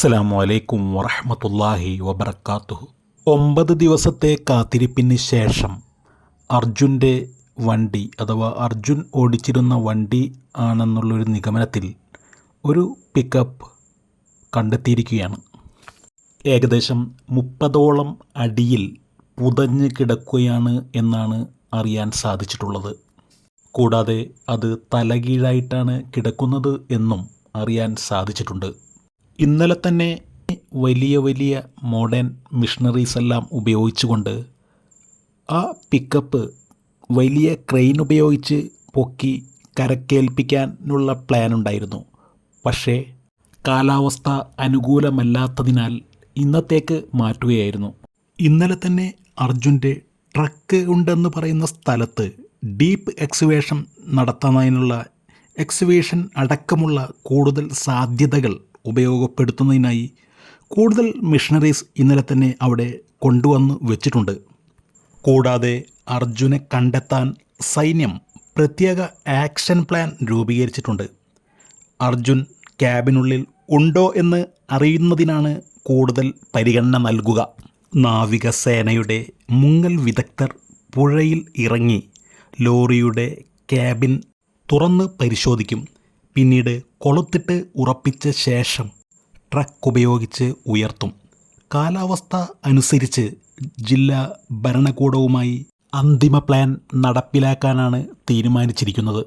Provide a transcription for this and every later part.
അസ്സലാമു അലൈക്കും വറഹമത്തല്ലാഹി വബർക്കാത്തുഹു ഒമ്പത് ദിവസത്തെ കാത്തിരിപ്പിന് ശേഷം അർജുന്റെ വണ്ടി അഥവാ അർജുൻ ഓടിച്ചിരുന്ന വണ്ടി ആണെന്നുള്ളൊരു നിഗമനത്തിൽ ഒരു പിക്കപ്പ് കണ്ടെത്തിയിരിക്കുകയാണ്. ഏകദേശം മുപ്പതോളം അടിയിൽ പുതഞ്ഞ് കിടക്കുകയാണ് എന്നാണ് അറിയാൻ സാധിച്ചിട്ടുള്ളത്. കൂടാതെ അത് തലകീഴായിട്ടാണ് കിടക്കുന്നത് എന്നും അറിയാൻ സാധിച്ചിട്ടുണ്ട്. ഇന്നലെ തന്നെ വലിയ വലിയ മോഡേൺ മിഷണറീസ് എല്ലാം ഉപയോഗിച്ചുകൊണ്ട് ആ പിക്കപ്പ് വലിയ ക്രെയിൻ ഉപയോഗിച്ച് പൊക്കി കരക്കേൽപ്പിക്കാനുള്ള പ്ലാൻ ഉണ്ടായിരുന്നു. പക്ഷേ കാലാവസ്ഥ അനുകൂലമല്ലാത്തതിനാൽ ഇന്നത്തേക്ക് മാറ്റുകയായിരുന്നു. ഇന്നലെ തന്നെ അർജുന്റെ ട്രക്ക് ഉണ്ടെന്ന് പറയുന്ന സ്ഥലത്ത് ഡീപ്പ് എക്സ്വേഷൻ നടത്തുന്നതിനുള്ള എക്സ്വേഷൻ അടക്കമുള്ള കൂടുതൽ സാധ്യതകൾ ഉപയോഗപ്പെടുത്തുന്നതിനായി കൂടുതൽ മിഷണറീസ് ഇന്നലെ തന്നെ അവിടെ കൊണ്ടുവന്ന് വെച്ചിട്ടുണ്ട്. കൂടാതെ അർജുനെ കണ്ടെത്താൻ സൈന്യം പ്രത്യേക ആക്ഷൻ പ്ലാൻ രൂപീകരിച്ചിട്ടുണ്ട്. അർജുൻ ക്യാബിനുള്ളിൽ ഉണ്ടോ എന്ന് അറിയുന്നതിനാണ് കൂടുതൽ പരിഗണന നൽകുക. നാവികസേനയുടെ മുങ്ങൽ വിദഗ്ധർ പുഴയിൽ ഇറങ്ങി ലോറിയുടെ ക്യാബിൻ തുറന്ന് പരിശോധിക്കും. പിന്നീട് കൊളുത്തിട്ട് ഉറപ്പിച്ച ശേഷം ട്രക്ക് ഉപയോഗിച്ച് ഉയർത്തും. കാലാവസ്ഥ അനുസരിച്ച് ജില്ലാ ഭരണകൂടവുമായി അന്തിമ പ്ലാൻ നടപ്പിലാക്കാനാണ് തീരുമാനിച്ചിരിക്കുന്നത്.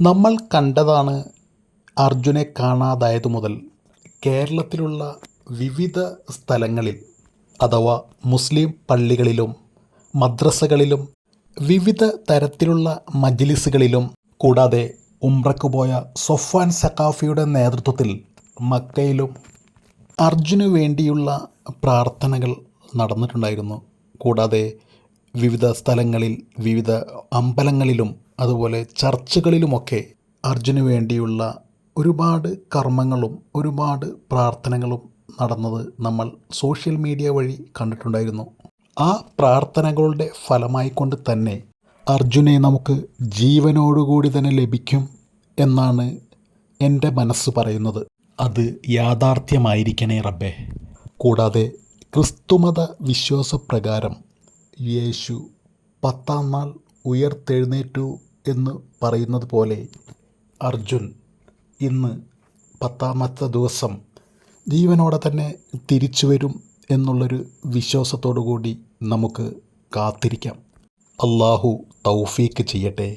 നമ്മൾ കണ്ടതാണ് അർജുനെ കാണാതായതു മുതൽ കേരളത്തിലുള്ള വിവിധ സ്ഥലങ്ങളിൽ അഥവാ മുസ്ലിം പള്ളികളിലും മദ്രസകളിലും വിവിധ തരത്തിലുള്ള മജ്ലിസുകളിലും കൂടാതെ ഉംറക്ക് പോയ സൊഫാൻ സഖാഫിയുടെ നേതൃത്വത്തിൽ മക്കയിലും അർജുന് വേണ്ടിയുള്ള പ്രാർത്ഥനകൾ നടന്നിട്ടുണ്ടായിരുന്നു. കൂടാതെ വിവിധ സ്ഥലങ്ങളിൽ വിവിധ അമ്പലങ്ങളിലും അതുപോലെ ചർച്ചുകളിലുമൊക്കെ അർജുന് വേണ്ടിയുള്ള ഒരുപാട് കർമ്മങ്ങളും ഒരുപാട് പ്രാർത്ഥനകളും നടന്നത് നമ്മൾ സോഷ്യൽ മീഡിയ വഴി കണ്ടിട്ടുണ്ടായിരുന്നു. ആ പ്രാർത്ഥനകളുടെ ഫലമായിക്കൊണ്ട് തന്നെ അർജുനെ നമുക്ക് ജീവനോടുകൂടി തന്നെ ലഭിക്കും. എന്നാണ് എന്റെ മനസ്സ് പറയുന്നത്. അത് യാഥാർത്ഥ്യമായിരിക്കണേ റബ്ബേ. കൂടാതെ ക്രിസ്തുമത വിശ്വാസപ്രകാരം യേശു പത്താം നാൾ ഉയർത്തെഴുന്നേറ്റു എന്ന് പറയുന്നത് പോലെ അർജുൻ ഇന്ന് പത്താമത്തെ ദിവസം ജീവനോടെ തന്നെ തിരിച്ചു വരും എന്നുള്ളൊരു വിശ്വാസത്തോടു കൂടി നമുക്ക് കാത്തിരിക്കാം. അള്ളാഹു തൗഫീക്ക് ചെയ്യട്ടെ.